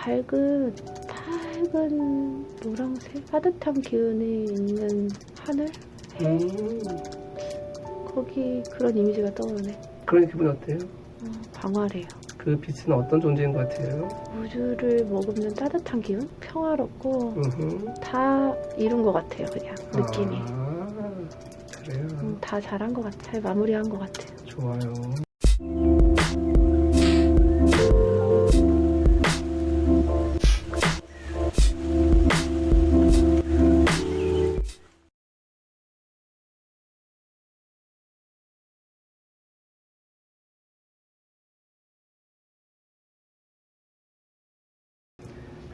밝은 밝은 노란색 따뜻한 기운이 있는 하늘 음, 거기 그런 이미지가 떠오르네. 그런 기분 어때요? 어, 광활해요. 그 빛은 어떤 존재인 것 같아요? 우주를 머금는 따뜻한 기운, 평화롭고 음흠. 다 이룬 것 같아요. 그냥 느낌이 아, 그래요. 음, 다 잘한 것 같아. 잘 마무리한 것 같아요. 좋아요.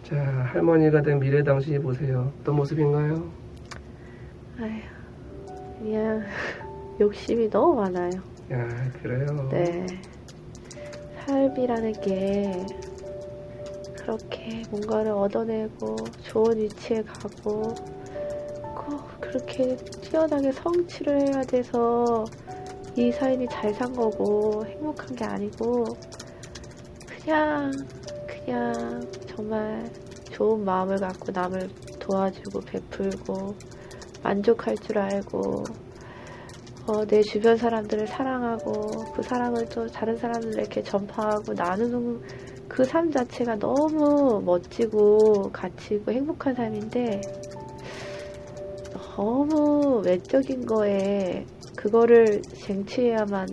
자, 할머니가 된 미래 당신이 보세요. 어떤 모습인가요? 아휴, 그냥 욕심이 너무 많아요. 야, 그래요. 네. 삶이라는 게 그렇게 뭔가를 얻어내고 좋은 위치에 가고 꼭 그렇게 뛰어나게 성취를 해야 돼서 이 삶이 잘 산 거고 행복한 게 아니고 그냥 그냥 정말 좋은 마음을 갖고 남을 도와주고 베풀고 만족할 줄 알고 어, 내 주변 사람들을 사랑하고 그 사랑을 또 다른 사람들에게 전파하고 나누는 그 삶 자체가 너무 멋지고 가치 있고 행복한 삶인데 너무 외적인 거에 그거를 쟁취해야만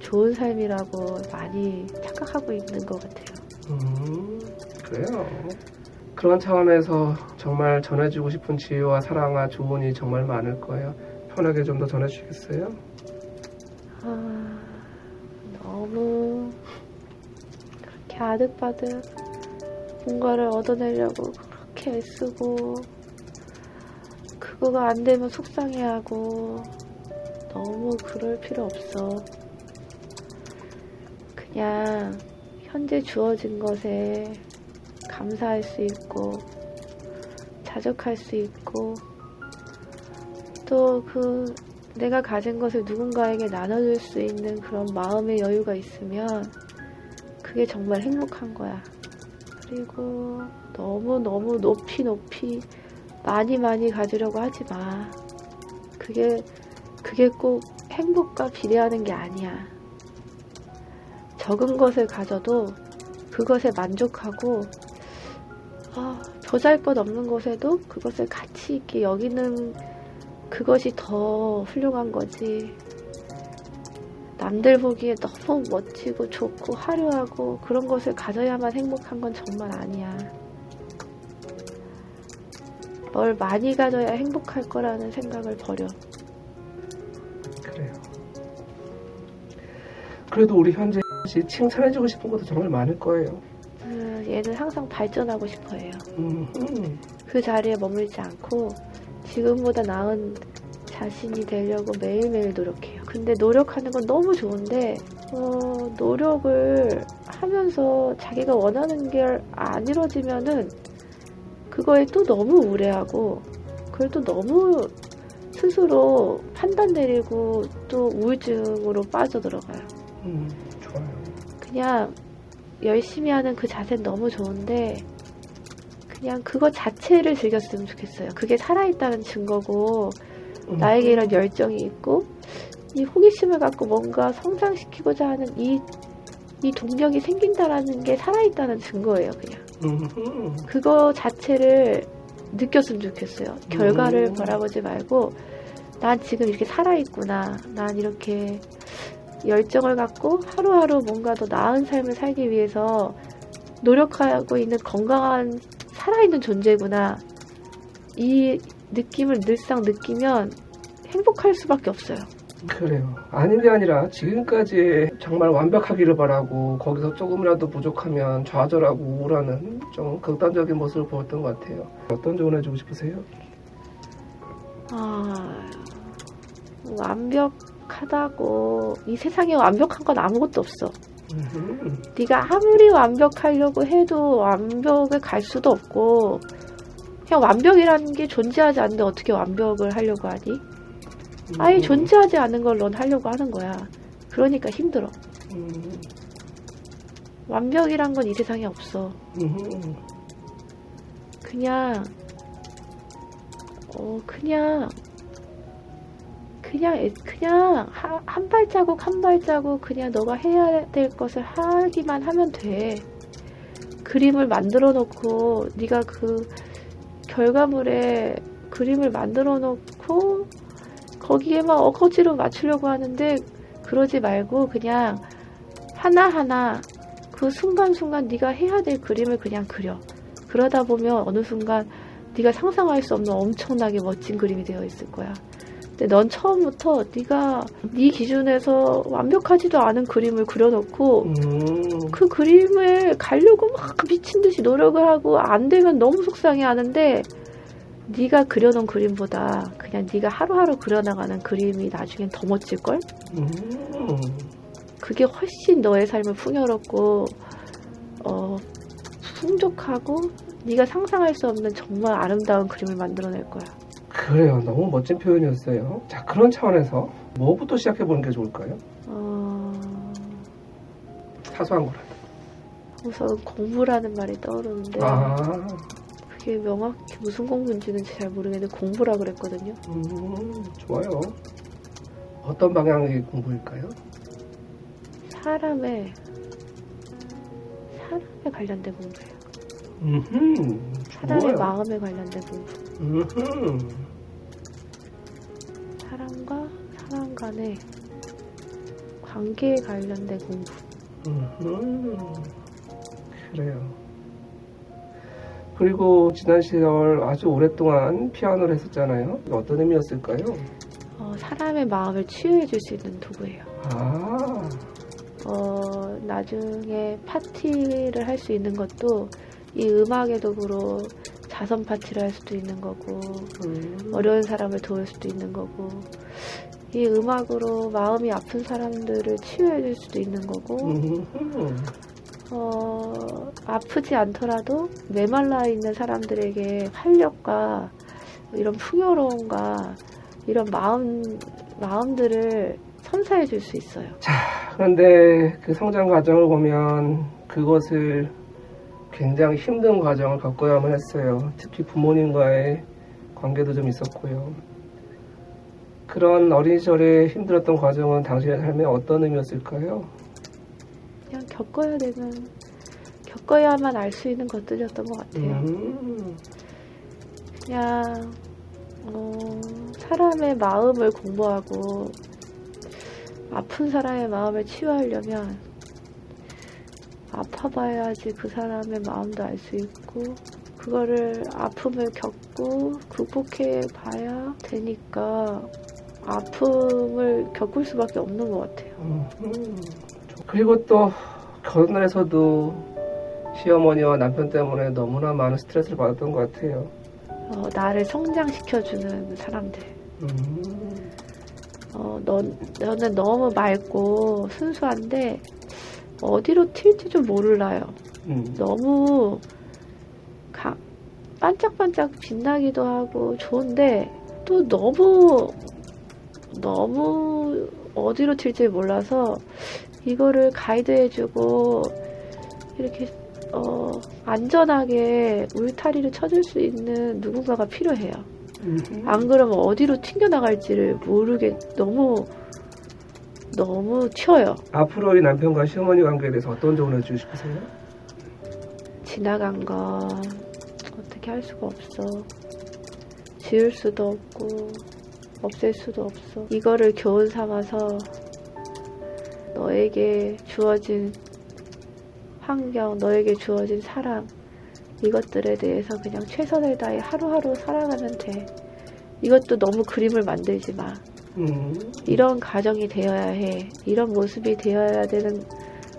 좋은 삶이라고 많이 착각하고 있는 것 같아요. 음, 그래요. 그런 차원에서 정말 전해주고 싶은 지혜와 사랑과 조언이 정말 많을 거예요. 편하게 좀 더 전해주시겠어요? 아, 너무 그렇게 아득바득 뭔가를 얻어내려고 그렇게 애쓰고 그거가 안 되면 속상해하고 너무 그럴 필요 없어. 그냥 현재 주어진 것에 감사할 수 있고 자족할 수 있고 또 그 내가 가진 것을 누군가에게 나눠줄 수 있는 그런 마음의 여유가 있으면 그게 정말 행복한 거야. 그리고 너무너무 높이 높이 많이 많이 가지려고 하지 마. 그게, 그게 꼭 행복과 비례하는 게 아니야. 적은 것을 가져도 그것에 만족하고, 아, 보잘 것 없는 것에도 그것을 가치 있게 여기는 그것이 더 훌륭한 거지. 남들 보기에 너무 멋지고 좋고 화려하고 그런 것을 가져야만 행복한 건 정말 아니야. 뭘 많이 가져야 행복할 거라는 생각을 버려. 그래요. 그래도 우리 현재 씨 칭찬해주고 싶은 것도 정말 많을 거예요. 음, 얘는 항상 발전하고 싶어 해요. 음, 음. 그 자리에 머물지 않고 지금보다 나은 자신이 되려고 매일매일 노력해요. 근데 노력하는 건 너무 좋은데, 어, 노력을 하면서 자기가 원하는 게 안 이루어지면은 그거에 또 너무 우울해하고, 그걸 또 너무 스스로 판단 내리고 또 우울증으로 빠져들어가요. 음, 좋아요. 그냥 열심히 하는 그 자세는 너무 좋은데 그냥 그거 자체를 즐겼으면 좋겠어요. 그게 살아있다는 증거고 음, 나에게 이런 열정이 있고 이 호기심을 갖고 뭔가 성장시키고자 하는 이, 이 동력이 생긴다라는 게 살아있다는 증거예요. 그냥 음. 그거 자체를 느꼈으면 좋겠어요. 결과를 음. 바라보지 말고 난 지금 이렇게 살아있구나. 난 이렇게 열정을 갖고 하루하루 뭔가 더 나은 삶을 살기 위해서 노력하고 있는 건강한 살아있는 존재구나. 이 느낌을 늘상 느끼면 행복할 수밖에 없어요. 그래요. 아닌 게 아니라 지금까지 정말 완벽하기를 바라고 거기서 조금이라도 부족하면 좌절하고 우울하는 좀 극단적인 모습을 보였던 것 같아요. 어떤 조언 해 주고 싶으세요? 아, 완벽 하다고 이 세상에 완벽한 건 아무것도 없어. 음, 네가 아무리 완벽하려고 해도 완벽을 갈 수도 없고 그냥 완벽이라는 게 존재하지 않는데 어떻게 완벽을 하려고 하니? 아예 음, 존재하지 않는 걸넌 하려고 하는 거야. 그러니까 힘들어. 음, 완벽이란 건 이 세상에 없어. 음, 그냥 어 그냥 그냥 애- 그냥 하- 한 발자국 한 발자국 그냥 너가 해야 될 것을 하기만 하면 돼. 그림을 만들어 놓고 네가 그 결과물에 그림을 만들어 놓고 거기에만 어거지로 맞추려고 하는데 그러지 말고 그냥 하나하나 그 순간순간 네가 해야 될 그림을 그냥 그려. 그러다 보면 어느 순간 네가 상상할 수 없는 엄청나게 멋진 그림이 되어 있을 거야. 근데 넌 처음부터 네가 네 기준에서 완벽하지도 않은 그림을 그려놓고 음, 그 그림을 가려고 막 미친 듯이 노력을 하고 안 되면 너무 속상해하는데 네가 그려놓은 그림보다 그냥 네가 하루하루 그려나가는 그림이 나중엔 더 멋질 걸? 음, 그게 훨씬 너의 삶을 풍요롭고 어, 풍족하고 네가 상상할 수 없는 정말 아름다운 그림을 만들어낼 거야. 그래요. 너무 멋진 표현이었어요. 자, 그런 차원에서 뭐부터 시작해보는 게 좋을까요? 어, 사소한 거라. 우선 공부라는 말이 떠오르는데 아, 그게 명확히 무슨 공부인지는 잘 모르겠는데 공부라 그랬거든요. 음, 좋아요. 어떤 방향의 공부일까요? 사람의 사람에 관련된 공부예요. 음, 사람의. 마음에 관련된 공부. 음, 사람과 사람 간의 관계에 관련된 공부. 음, 그래요. 그리고 지난 시절 아주 오랫동안 피아노를 했었잖아요. 어떤 의미였을까요? 어, 사람의 마음을 치유해 줄 수 있는 도구예요. 아, 어, 나중에 파티를 할 수 있는 것도 이 음악의 도구로 자선 파티를 할 수도 있는 거고, 음, 어려운 사람을 도울 수도 있는 거고, 이 음악으로 마음이 아픈 사람들을 치유해 줄 수도 있는 거고, 음, 어, 아프지 않더라도 메말라 있는 사람들에게 활력과 이런 풍요로움과 이런 마음, 마음들을 선사해 줄 수 있어요. 그런데 그 성장 과정을 보면 그것을 굉장히 힘든 과정을 겪어야만 했어요. 특히 부모님과의 관계도 좀 있었고요. 그런 어린 시절에 힘들었던 과정은 당신의 삶에 어떤 의미였을까요? 그냥 겪어야 되는, 겪어야만 알 수 있는 것들이었던 것 같아요. 음, 그냥, 어, 사람의 마음을 공부하고, 아픈 사람의 마음을 치유하려면, 아파봐야지 그 사람의 마음도 알 수 있고, 그거를 아픔을 겪고 극복해 봐야 되니까, 아픔을 겪을 수밖에 없는 것 같아요. 음. 그리고 또 결혼에서도 시어머니와 남편 때문에 너무나 많은 스트레스를 받았던 것 같아요. 어, 나를 성장시켜주는 사람들. 음, 어, 넌, 너는 너무 맑고 순수한데 어디로 튈지 좀 몰라요. 음, 너무 가, 반짝반짝 빛나기도 하고 좋은데 또 너무 너무 어디로 튈지 몰라서 이거를 가이드해주고 이렇게 어, 안전하게 울타리를 쳐줄 수 있는 누군가가 필요해요. 음. 안 그러면 어디로 튕겨나갈지를 모르게 너무 너무 튀어요. 앞으로의 남편과 시어머니 관계에 대해서 어떤 조언을 해주고 싶으세요? 지나간 건 어떻게 할 수가 없어. 지울 수도 없고 없앨 수도 없어. 이거를 교훈 삼아서 너에게 주어진 환경, 너에게 주어진 사람 이것들에 대해서 그냥 최선을 다해 하루하루 살아가면 돼. 이것도 너무 그림을 만들지 마. 음, 이런 가정이 되어야 해. 이런 모습이 되어야 되는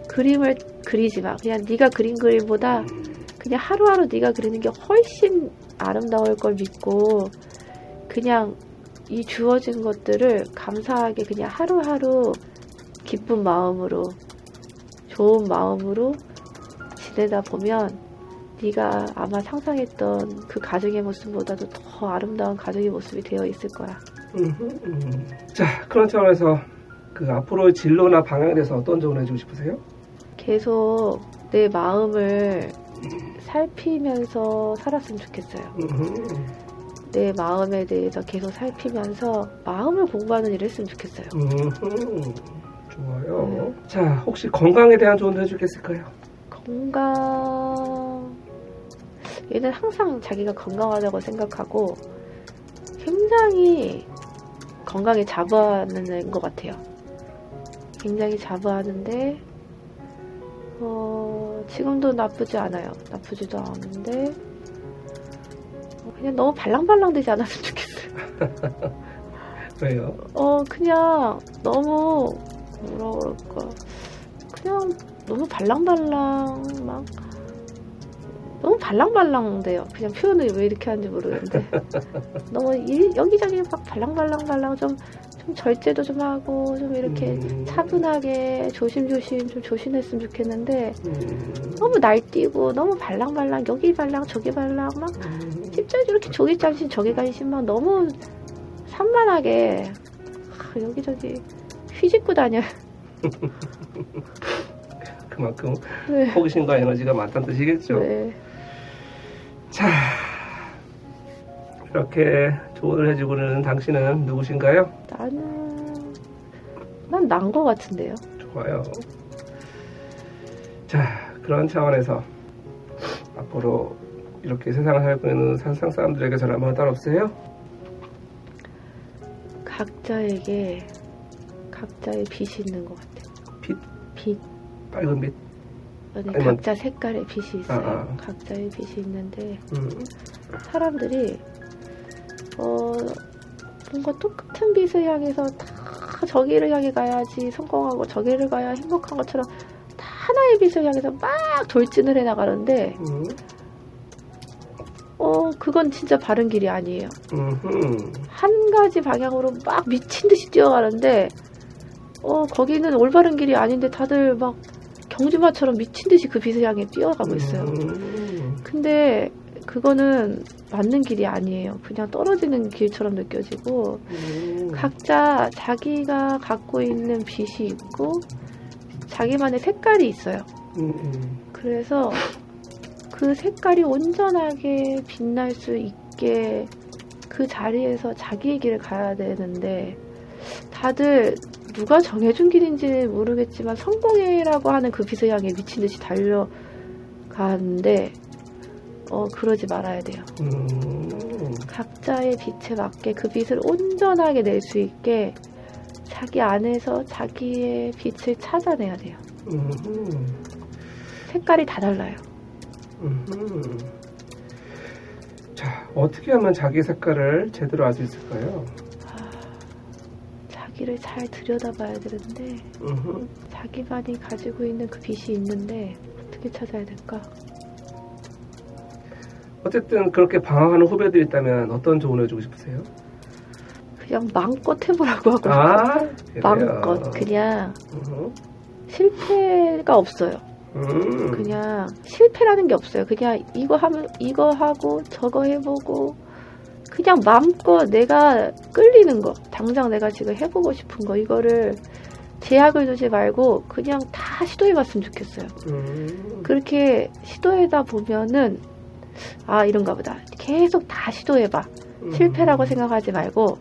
그림을 그리지 마. 그냥 네가 그린 그림보다 그냥 하루하루 네가 그리는 게 훨씬 아름다울 걸 믿고 그냥 이 주어진 것들을 감사하게 그냥 하루하루 기쁜 마음으로 좋은 마음으로 지내다 보면 네가 아마 상상했던 그 가정의 모습보다도 더 아름다운 가정의 모습이 되어 있을 거야. 자, 그런 차원에서 그 앞으로의 진로나 방향에 대해서 어떤 조언을 해주고 싶으세요? 계속 내 마음을 살피면서 살았으면 좋겠어요. 음, 내 마음에 대해서 계속 살피면서 마음을 공부하는 일을 했으면 좋겠어요. 음, 좋아요. 네. 자, 혹시 건강에 대한 조언도 해주겠을까요? 건강. 얘는 항상 자기가 건강하다고 생각하고 굉장히 건강에 자부하는 것 같아요. 굉장히 자부하는데 어, 지금도 나쁘지 않아요. 나쁘지도 않은데 어, 그냥 너무 발랑발랑 되지 않았으면 좋겠어요. 왜요? 어 그냥 너무 뭐라 그럴까 그냥 너무 발랑발랑 막 너무 발랑발랑 돼요 그냥 표현을 왜 이렇게 하는지 모르겠는데 너무 이- 여기저기 막 발랑발랑발랑 좀, 좀 절제도 좀 하고 좀 이렇게 음, 차분하게 조심조심 좀 조심했으면 좋겠는데 음, 너무 날뛰고 너무 발랑발랑 여기 발랑 저기 발랑 막 음, 찝쩍 이렇게 저기 짠신 저기 간신 막 너무 산만하게 아, 여기저기 휘짓고 다녀. 그만큼 네. 호기심과 에너지가 많다는 뜻이겠죠. 네. 자, 이렇게 조언을 해주고는 당신은 누구신가요? 나는 난 난 거 같은데요. 좋아요. 자, 그런 차원에서 앞으로 이렇게 세상을 살고 있는 세상 사람들에게 전화 한번 딸 없어요? 각자에게 각자의 빛이 있는 것 같아요. 빛? 빛. 빨간 빛. 아니, 아니면- 각자 색깔의 빛이 있어요. 아, 아. 각자의 빛이 있는데 음, 사람들이 어 뭔가 똑같은 빛을 향해서 다 저기를 향해 가야지 성공하고 저기를 가야 행복한 것처럼 다 하나의 빛을 향해서 막 돌진을 해 나가는데 음, 어 그건 진짜 바른 길이 아니에요. 음, 한 가지 방향으로 막 미친 듯이 뛰어가는데 어 거기는 올바른 길이 아닌데 다들 막 경주마처럼 미친 듯이 그 빛을 향해 뛰어가고 있어요. 음, 근데 그거는 맞는 길이 아니에요. 그냥 떨어지는 길처럼 느껴지고 음, 각자 자기가 갖고 있는 빛이 있고 자기만의 색깔이 있어요. 음, 음, 그래서 그 색깔이 온전하게 빛날 수 있게 그 자리에서 자기의 길을 가야 되는데 다들 누가 정해준 길인지 모르겠지만 성공이라고 하는 그 빛을 향해 미친 듯이 달려가는데 어 그러지 말아야 돼요. 음, 각자의 빛에 맞게 그 빛을 온전하게 낼 수 있게 자기 안에서 자기의 빛을 찾아내야 돼요. 음, 색깔이 다 달라요. 음. 자, 어떻게 하면 자기 색깔을 제대로 알 수 있을까요? 자기를 잘 들여다봐야 되는데 음, 자기만이 가지고 있는 그 빛이 있는데 어떻게 찾아야 될까? 어쨌든 그렇게 방황하는 후배들이 있다면 어떤 조언을 해주고 싶으세요? 그냥 마음껏 해보라고 하고. 아. 마음껏 그냥 음, 실패가 없어요. 음, 그냥 실패라는 게 없어요. 그냥 이거 하면 이거 하고 저거 해보고 그냥 마음껏 내가 끌리는 거 당장 내가 지금 해보고 싶은 거 이거를 제약을 두지 말고 그냥 다 시도해봤으면 좋겠어요. 음, 그렇게 시도하다 보면은 아 이런가 보다 계속 다 시도해봐 음. 실패라고 생각하지 말고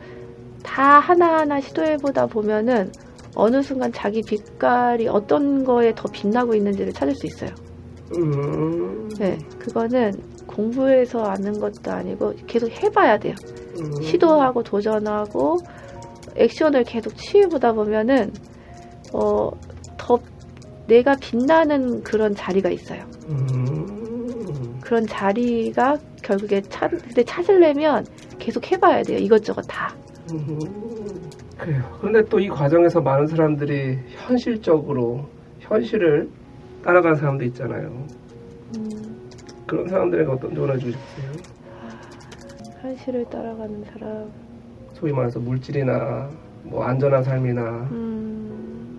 다 하나하나 시도해보다 보면은 어느 순간 자기 빛깔이 어떤 거에 더 빛나고 있는지를 찾을 수 있어요. 음, 네, 그거는 공부해서 아는 것도 아니고 계속 해봐야 돼요. 음, 시도하고 도전하고 액션을 계속 취해보다 보면은 어, 더 내가 빛나는 그런 자리가 있어요. 음, 그런 자리가 결국에 찾, 근데 찾으려면 계속 해봐야 돼요. 이것저것 다. 음, 그래요. 그런데 또 이 과정에서 많은 사람들이 현실적으로 현실을 따라가는 사람도 있잖아요. 음, 그런 사람들에게 어떤 조언을 해주고 싶으세요? 현실을 따라가는 사람. 소위 말해서 물질이나 뭐 안전한 삶이나 음,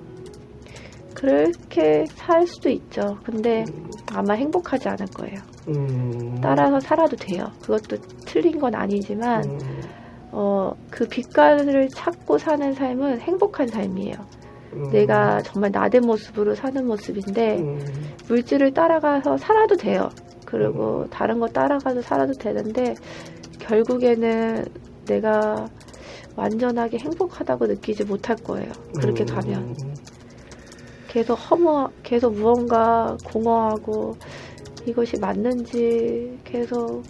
그렇게 살 수도 있죠. 근데 아마 행복하지 않을 거예요. 음, 따라서 살아도 돼요. 그것도 틀린 건 아니지만, 음, 어, 그 빛깔을 찾고 사는 삶은 행복한 삶이에요. 음. 내가 정말 나된 모습으로 사는 모습인데 음. 물질을 따라가서 살아도 돼요. 그리고 다른 거 따라가서 살아도 되는데 결국에는 내가 완전하게 행복하다고 느끼지 못할 거예요. 그렇게 음. 가면 계속 허무, 계속 무언가 공허하고 이것이 맞는지 계속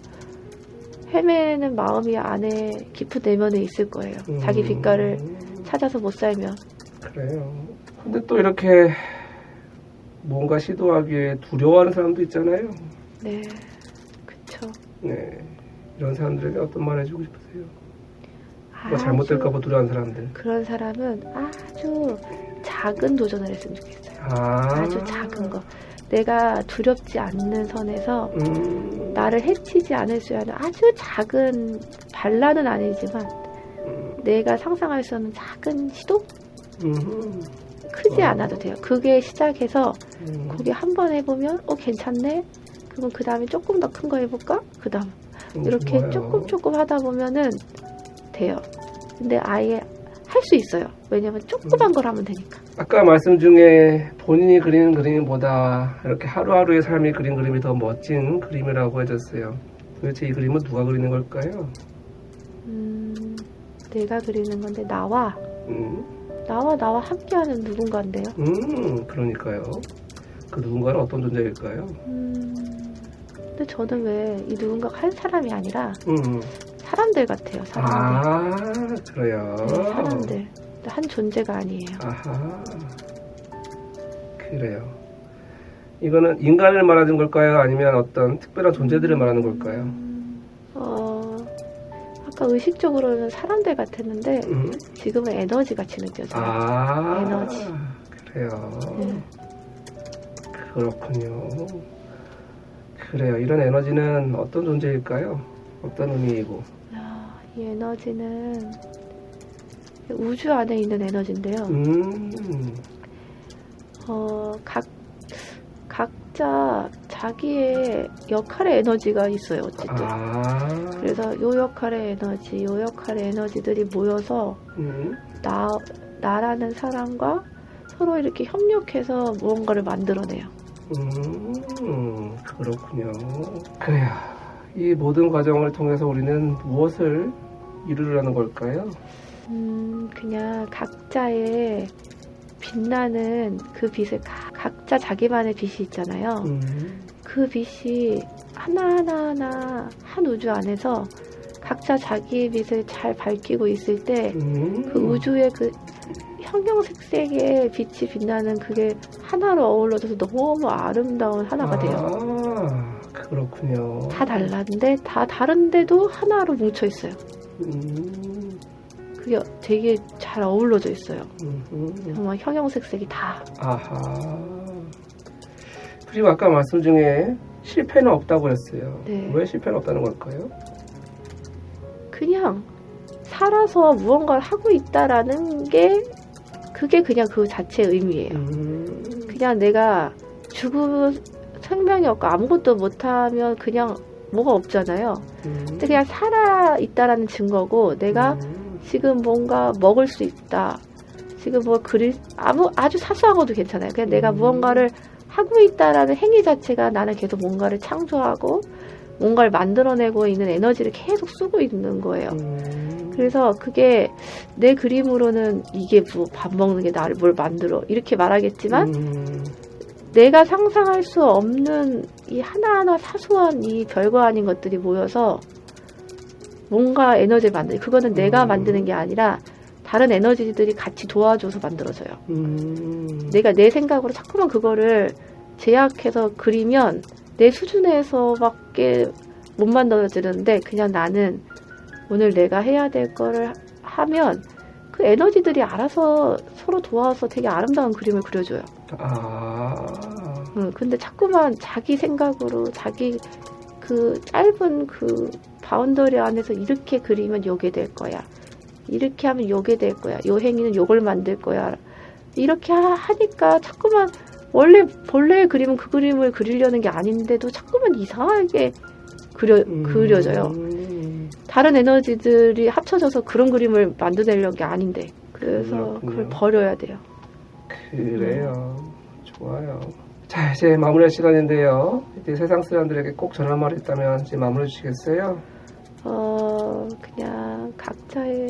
헤매는 마음이 안에 깊은 내면에 있을 거예요. 자기 음. 빛깔을 찾아서 못 살면. 그래요. 근데 또 이렇게 뭔가 시도하기에 두려워하는 사람도 있잖아요. 네, 그쵸. 네. 이런 사람들에게 어떤 말 해주고 싶으세요? 뭐 잘못될까봐 두려워하는 사람들. 그런 사람은 아주 작은 도전을 했으면 좋겠어요. 아. 아주 작은 거. 내가 두렵지 않는 선에서 음. 나를 해치지 않을 수 있는 아주 작은 반란은 아니지만 음. 내가 상상할 수 없는 작은 시도? 음. 크지 어. 않아도 돼요. 그게 시작해서 음. 거기 한 번 해보면 어 괜찮네? 그러면 그 다음에 조금 더 큰 거 해볼까? 그 다음 음, 이렇게 좋아요. 조금 조금 하다 보면은 돼요. 근데 아예 할 수 있어요. 왜냐면 조그만 걸 하면 되니까. 아까 말씀 중에 본인이 그리는 그림보다 이렇게 하루하루의 삶이 그린 그림이 더 멋진 그림이라고 해줬어요. 도대체 이 그림은 누가 그리는 걸까요? 음, 내가 그리는 건데 나와 음, 나와 나와 함께하는 누군가인데요. 음, 그러니까요. 그 누군가는 어떤 존재일까요? 음, 근데 저는 왜 이 누군가가 한 사람이 아니라 음, 사람들 같아요. 사람들. 아, 그래요. 네, 사람들. 한 존재가 아니에요. 아하, 그래요. 이거는 인간을 말하는 걸까요? 아니면 어떤 특별한 존재들을 말하는 걸까요? 음, 어, 아까 의식적으로는 사람들 같았는데 음, 지금은 에너지 같이 느껴져요. 아, 에너지. 그래요. 네. 그렇군요. 그래요. 이런 에너지는 어떤 존재일까요? 어떤 의미이고? 야, 이 에너지는 우주 안에 있는 에너지인데요. 음, 어, 각, 각자 자기의 역할의 에너지가 있어요, 어쨌든. 아, 그래서 요 역할의 에너지, 요 역할의 에너지들이 모여서 음, 나, 나라는 사람과 서로 이렇게 협력해서 무언가를 만들어내요. 음, 그렇군요. 그래요. 이 모든 과정을 통해서 우리는 무엇을 이루려는 걸까요? 음, 그냥 각자의 빛나는 그 빛을 가- 각자 자기만의 빛이 있잖아요. 음, 그 빛이 하나하나하나 한 우주 안에서 각자 자기의 빛을 잘 밝히고 있을 때그 음, 우주의 그 형형색색의 빛이 빛나는 그게 하나로 어우러져서 너무 아름다운 하나가 돼요. 아, 그렇군요. 다 달랐는데 다 다른데도 하나로 뭉쳐 있어요. 음, 그게 되게 잘 어우러져 있어요. 음, 음. 정말 형형색색이 다. 아하. 그리고 아까 말씀 중에 실패는 없다고 했어요. 네. 왜 실패는 없다는 걸까요? 그냥 살아서 무언가를 하고 있다라는 게 그게 그냥 그 자체의 의미예요. 음, 그냥 내가 죽음 생명이 없고 아무것도 못하면 그냥 뭐가 없잖아요. 음, 근데 그냥 살아 있다라는 증거고 내가 음, 지금 뭔가 먹을 수 있다. 지금 뭐 그릴 아무 아주 사소한 것도 괜찮아요. 그냥 내가 음. 무언가를 하고 있다라는 행위 자체가 나는 계속 뭔가를 창조하고 뭔가를 만들어내고 있는 에너지를 계속 쓰고 있는 거예요. 음, 그래서 그게 내 그림으로는 이게 뭐 밥 먹는 게 나를 뭘 만들어 이렇게 말하겠지만 음, 내가 상상할 수 없는 이 하나하나 사소한 이 별거 아닌 것들이 모여서 뭔가 에너지를 만들 그거는 내가 음. 만드는 게 아니라 다른 에너지들이 같이 도와줘서 만들어져요. 음, 내가 내 생각으로 자꾸만 그거를 제약해서 그리면 내 수준에서밖에 못 만들어지는데 그냥 나는 오늘 내가 해야 될 거를 하면 그 에너지들이 알아서 서로 도와서 되게 아름다운 그림을 그려줘요. 아, 응, 근데 자꾸만 자기 생각으로 자기 그 짧은 그 바운더리 안에서 이렇게 그리면 요게 될 거야. 이렇게 하면 요게 될 거야. 요 행위는 요걸 만들 거야. 이렇게 하- 하니까 자꾸만 원래 본래의 그림은 그 그림을 그리려는 게 아닌데도 자꾸만 이상하게 그려 음, 그려져요. 다른 에너지들이 합쳐져서 그런 그림을 만들어내려는 게 아닌데. 그래서 그렇군요. 그걸 버려야 돼요. 그래요. 좋아요. 자, 이제 마무리할 시간인데요. 이제 세상 사람들에게 꼭 전할 말이 있다면 이제 마무리해 주시겠어요? 어, 그냥 각자의,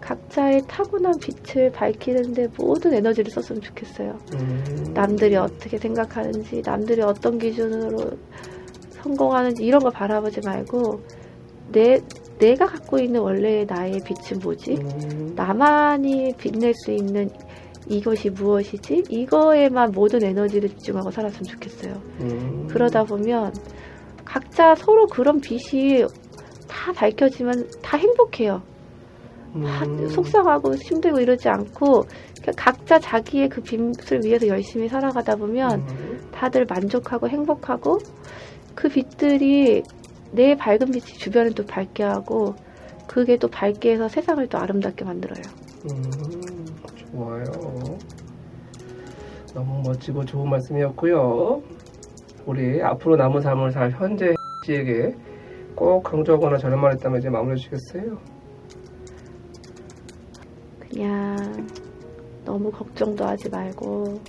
각자의 타고난 빛을 밝히는데 모든 에너지를 썼으면 좋겠어요. 음, 남들이 어떻게 생각하는지, 남들이 어떤 기준으로 성공하는지 이런 거 바라보지 말고, 내, 내가 갖고 있는 원래의 나의 빛은 뭐지? 음, 나만이 빛낼 수 있는 이것이 무엇이지? 이거에만 모든 에너지를 집중하고 살았으면 좋겠어요. 음, 그러다 보면 각자 서로 그런 빛이 다 밝혀지면 다 행복해요. 하- 음, 속상하고 힘들고 이러지 않고 각자 자기의 그 빛을 위해서 열심히 살아가다 보면 음, 다들 만족하고 행복하고 그 빛들이 내 밝은 빛이 주변을 또 밝게 하고 그게 또 밝게 해서 세상을 또 아름답게 만들어요. 음, 좋아요. 너무 멋지고 좋은 말씀이었고요. 우리 앞으로 남은 삶을 살 현재 씨에게 꼭 강조하거나 전할 말 있다면 이제 마무리해 주시겠어요? 그냥 너무 걱정도 하지 말고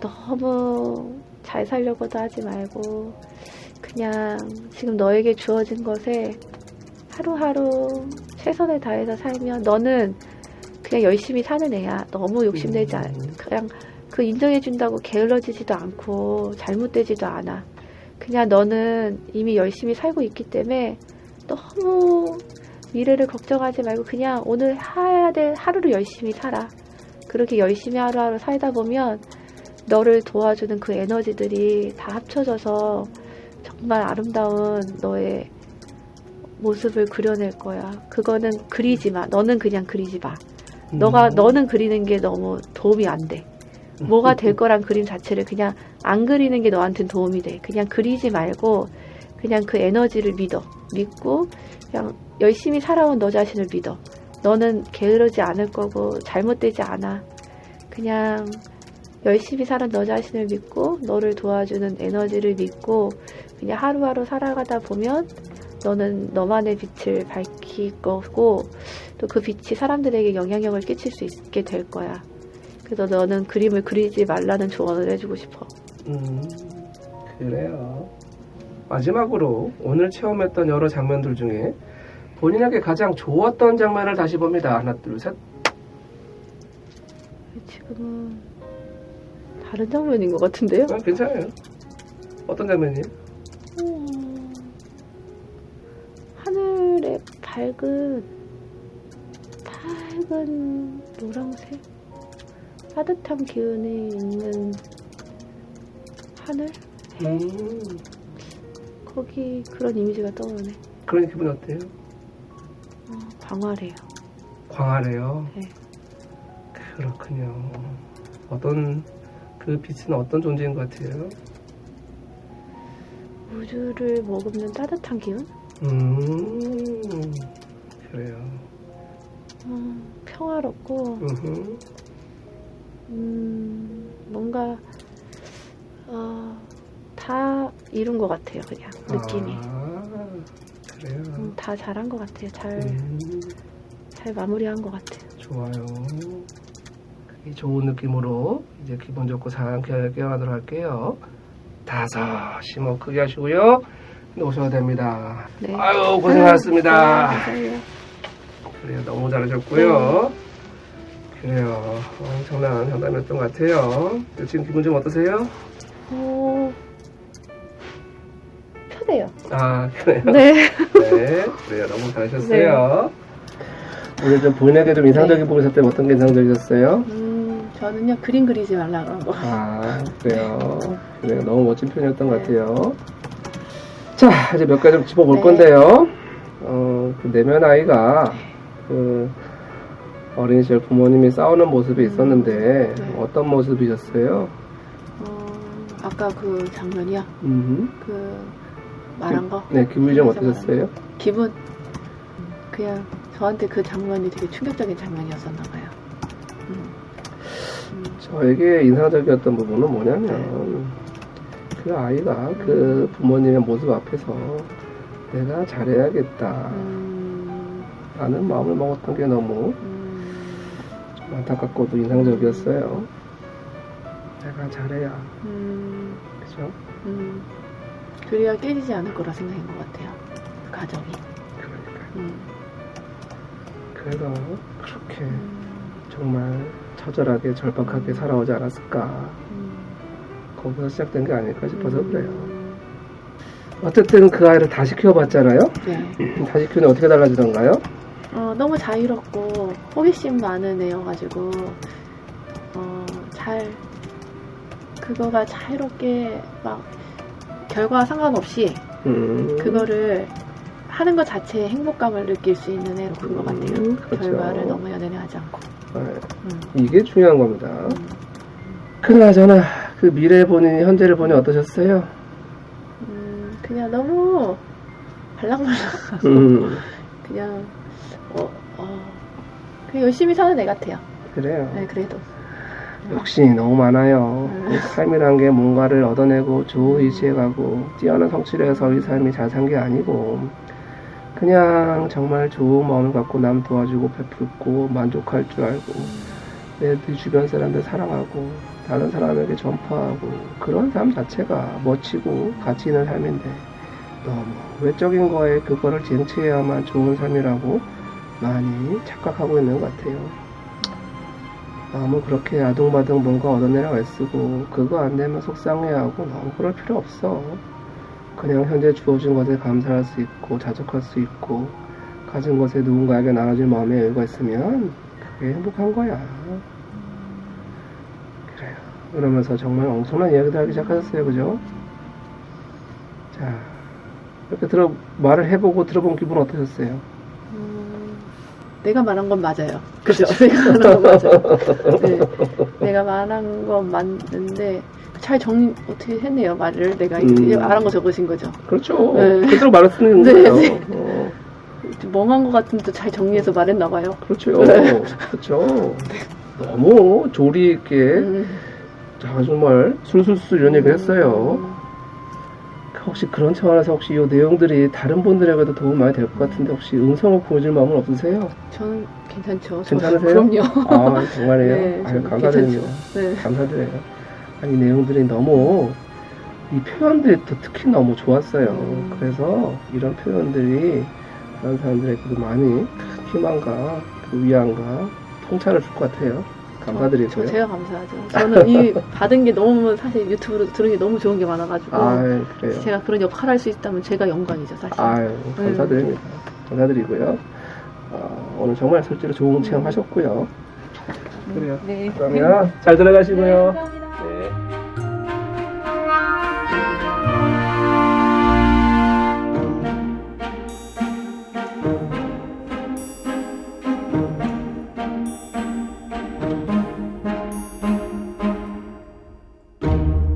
너무 잘 살려고도 하지 말고 그냥 지금 너에게 주어진 것에 하루하루 최선을 다해서 살면 너는 그냥 열심히 사는 애야. 너무 욕심내지 않. 음. 그냥 그 인정해준다고 게을러지지도 않고 잘못되지도 않아. 그냥 너는 이미 열심히 살고 있기 때문에 너무 미래를 걱정하지 말고 그냥 오늘 해야 될 하루를 열심히 살아. 그렇게 열심히 하루하루 살다 보면 너를 도와주는 그 에너지들이 다 합쳐져서 정말 아름다운 너의 모습을 그려낼 거야. 그거는 그리지 마. 너는 그냥 그리지 마. 너가 음. 너는 그리는 게 너무 도움이 안 돼. 뭐가 될 거란 그림 자체를 그냥 안 그리는 게 너한테는 도움이 돼. 그냥 그리지 말고 그냥 그 에너지를 믿어. 믿고 그냥 열심히 살아온 너 자신을 믿어. 너는 게으르지 않을 거고 잘못되지 않아. 그냥 열심히 살은 너 자신을 믿고 너를 도와주는 에너지를 믿고 그냥 하루하루 살아가다 보면 너는 너만의 빛을 밝힐 거고 또 그 빛이 사람들에게 영향력을 끼칠 수 있게 될 거야. 그래서 너는 그림을 그리지 말라는 조언을 해주고 싶어. 음, 그래요. 마지막으로 오늘 체험했던 여러 장면들 중에 본인에게 가장 좋았던 장면을 다시 봅니다. 하나, 둘, 셋. 지금은 다른 장면인 것 같은데요? 아, 괜찮아요. 어떤 장면이에요? 밝은 밝은 노란색 따뜻한 기운이 있는 하늘 음, 거기 그런 이미지가 떠오르네. 그런 기분이 어때요? 어, 광활해요. 광활해요. 네. 그렇군요. 어떤 그 빛은 어떤 존재인 것 같아요? 우주를 머금는 따뜻한 기운? 음, 그래요. 어, 평화롭고. 음, 뭔가 어, 다 이룬 것 같아요. 그냥 느낌이 아, 그래요. 음, 다 잘한 것 같아요. 잘 음, 잘 마무리한 것 같아요. 좋아요. 이 좋은 느낌으로 이제 기분 좋고 상쾌하게 깨어나도록 할게요. 다섯, 심호 크게 하시고요. 오셔도 됩니다. 네. 아유, 고생하셨습니다. 네. 그래요, 너무 잘하셨고요. 그래요, 엄청난 상담이었던 것 같아요. 지금 기분 좀 어떠세요? 어, 편해요. 아, 그래요? 네. 네, 그래요. 너무 잘하셨어요. 오늘 좀 본인에게 좀 인상적인 부분 있었을 때 어떤 게 인상적이셨어요? 음, 저는요 그림 그리지 말라 그런 거. 아, 그래요. 그래요. 너무 멋진 표현이었던 것 같아요. 자, 이제 몇 가지 좀 짚어볼 네. 건데요. 어, 그 내면 아이가 그 어린 시절 부모님이 싸우는 모습이 있었는데 네. 어떤 모습이셨어요? 어, 아까 그 장면이요. 음, 그 말한 거. 네, 기분이 좀 어떠셨어요? 기분 그냥 저한테 그 장면이 되게 충격적인 장면이었었나 봐요. 음. 음, 저에게 인상적이었던 부분은 뭐냐면 그 아이가 그 부모님의 모습 앞에서 내가 잘해야겠다 음, 라는 마음을 먹었던 게 너무 음, 안타깝고도 인상적이었어요. 내가 잘해야, 음, 그죠? 음. 그래야 깨지지 않을 거라 생각인 것 같아요. 그 가정이. 그러니까. 음. 그래서 그렇게 음. 정말 처절하게 절박하게 살아오지 않았을까. 음. 거기서 시작된 게 아닐까 싶어서 음. 그래요. 어쨌든 그 아이를 다시 키워봤잖아요. 네. 다시 키우니 어떻게 달라지던가요? 어, 너무 자유롭고 호기심 많은 애여가지고 어, 잘 그거가 자유롭게 막 결과 상관없이 음, 그거를 하는 것 자체에 행복감을 느낄 수 있는 애로 큰것 같아요. 음, 그렇죠. 결과를 너무 연연해하지 않고. 네, 음, 이게 중요한 겁니다. 음. 그나저나 그 미래 본인이 현재를 보니 어떠셨어요? 음, 그냥 너무 발랑발랑 음, 그냥 어, 어, 그냥 열심히 사는 애 같아요. 그래요. 네, 그래도. 욕심이 너무 많아요. 음. 그 삶이란 게 뭔가를 얻어내고 좋이지해가고 뛰어난 성취를 해서 이 삶이 잘 산 게 아니고 그냥 정말 좋은 마음을 갖고 남 도와주고 베풀고 만족할 줄 알고 내 주변 사람들 사랑하고 다른 사람에게 전파하고 그런 삶 자체가 멋지고 가치 있는 삶인데 너무 외적인 거에 그거를 쟁취해야만 좋은 삶이라고 많이 착각하고 있는 것 같아요. 너무 그렇게 아둥바둥 뭔가 얻어내려고 애쓰고 그거 안 되면 속상해하고 너무 그럴 필요 없어. 그냥 현재 주어진 것에 감사할 수 있고 자족할 수 있고 가진 것에 누군가에게 나눠줄 마음의 여유가 있으면 그게 행복한 거야. 그러면서 정말 엄청난 이야기도 하기 시작하셨어요, 그죠? 자, 이렇게 들어 말을 해보고 들어본 기분 어떠셨어요? 음, 내가 말한 건 맞아요. 그죠? 내가 말한 건 맞아요. 네, 내가 말한 건 맞는데 잘 정리 어떻게 했네요 말을 내가 음. 말한 거 적으신 거죠. 그렇죠. 네. 그대로 말을 쓰는 네, 거예요. 네. 어. 좀 멍한 것 같은데 잘 정리해서 말했나 봐요. 그렇죠. 네. 그렇죠. 너무 조리 있게 음. 자, 정말 술술술 얘기를 했어요. 음. 혹시 그런 차원에서 혹시 이 내용들이 다른 분들에게도 도움 많이 될 것 같은데 혹시 음성을 보여줄 마음은 없으세요? 저는 괜찮죠. 저- 괜찮으세요? 그럼요. 아 정말이에요? 네, 아유, 감사드립니다. 네. 감사드려요. 아니 내용들이 너무 이 표현들이 또 특히 너무 좋았어요. 음. 그래서 이런 표현들이 다른 사람들에게도 많이 희망과 그 위안과 통찰을 줄 것 같아요. 저 감사드리고요. 제가 감사하죠. 저는 이 받은 게 너무 사실 유튜브로 들은 게 너무 좋은 게 많아가지고 아유 그래요. 제가 그런 역할을 할 수 있다면 제가 영광이죠 사실. 아유 감사드립니다. 감사드리고요. 어, 오늘 정말 실제로 좋은 체험하셨고요. 그래요. 네. 그러면 잘 들어가시고요. 감사합니다.